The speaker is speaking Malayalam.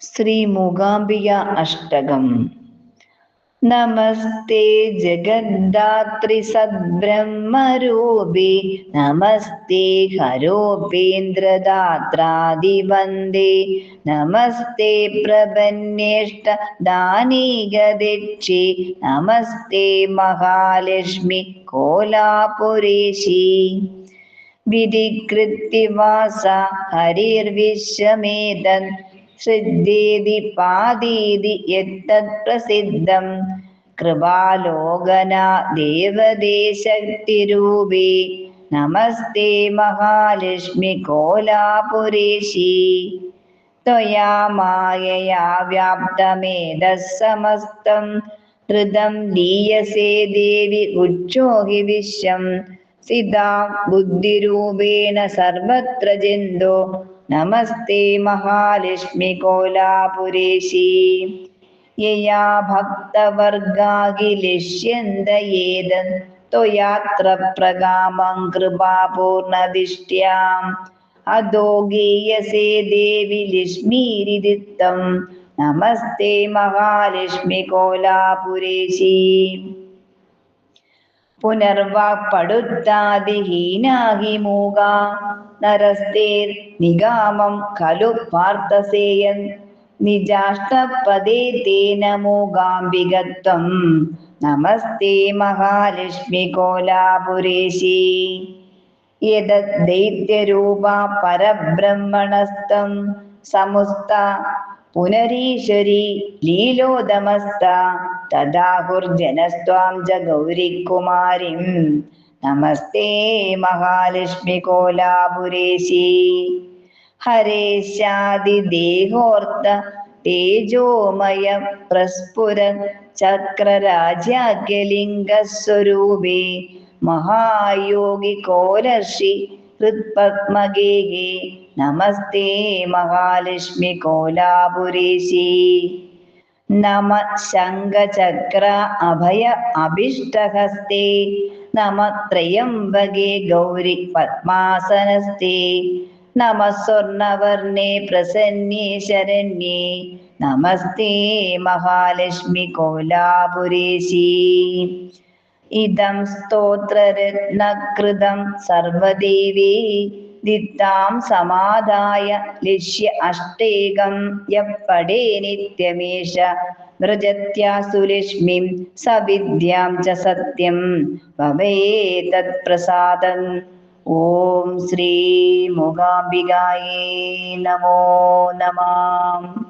ശ്രീ മൂകാംബിക അഷ്ടകം. നമസ്തേ ജഗദ്ധാത്രി സദ്ബ്രഹ്മരൂപി നമസ്തേ ഹരോപേന്ദ്രദാത്രാദിവന്ദേ നമസ്തേ പ്രപന്നേഷ്ട ദാനീഗദിക്ഷി നമസ്തേ മഹാലക്ഷ്മി കോലാപുരേശി. വിധികൃത്തിവാസ ഹരിർവിശ്വമേതൻ ശ്രദ്ധേതി പാതീതി യത്തത് പ്രസിദ്ധം കൃപാലോകന ദേവദേശക്തിരൂപേ നമസ്തേ മഹാലക്ഷ്മി കോലാപുരേശി त्वया मायया व्याप्तमेधः समस्तं हृदं दीयसे देवि उच्चो हि विश्वं सिदा बुद्धिरूपेण सर्वत्र जन्दो नमस्ते महालक्ष्मि कोलापुरेशी यया भक्तवर्गागिलिष्यन्त एदन् त्वयात्र प्रगामं कृपापूर्णदिष्ट्याम् अधो गीयसे देवि लक्ष्मीरिदित्तं नमस्ते महालक्ष्मि कोलापुरेशी പുനർവാക്പടുത്താതിഹീനാഹി മൂക നരസ്തേർ നിഗാമം ഖലു പാർത്ഥസേയൻ. നിജാഷ്ടപദേ തേന മൂകാംബികത്വം. നമസ്തേ മഹാലക്ഷ്മി കോലാപുരേശി. യദൈത്യരൂപ പരബ്രഹ്മണസ്തം സമുസ്ത പുനരീശ്വരി ലീലോദമസ്ത. തഥാഹുർജനസ്ത്വാം ച ഗൗരിക്കുമാരിം. നമസ്തേ മഹാലക്ഷ്മി കോലാപുരേശി. ഹരേശാദിദേഹോർത്ത തേജോമയ പ്രസ്ഫുര ചക്രരാജ്യാഖ്യലിംഗസ്വരൂപേ മഹായോഗി കോലർഷി ഹൃത്പത്മഗേഹേ. നമസ്തേ മഹാലക്ഷ്മി കോലാപുരേശി. നമ ശംഖചക്ര അഭയ അഭിഷ്ടഹസ്തേ നമ ത്രയംബകേ ഗൗരി പത്മാസനസ്തേ നമ സ്വർണവർണേ പ്രസന്നേ ശരണ്യേ നമസ്തേ മഹാലക്ഷ്മി കോലാപുരേശി. ഇതം സ്തോത്രരത്നകൃതം സർവദേവേ ദിത്താം സമാധായ ലക്ഷ്യ അഷ്ടേകം. യപ്പടേ നിത്യമേഷ? വ്രജത്യാസുലക്ഷ്മിം സവിദ്യാം ച സത്യം. ഭവേതത് പ്രസാദം ഓം ശ്രീ മൂകാംബികായേ നമോ നമാം.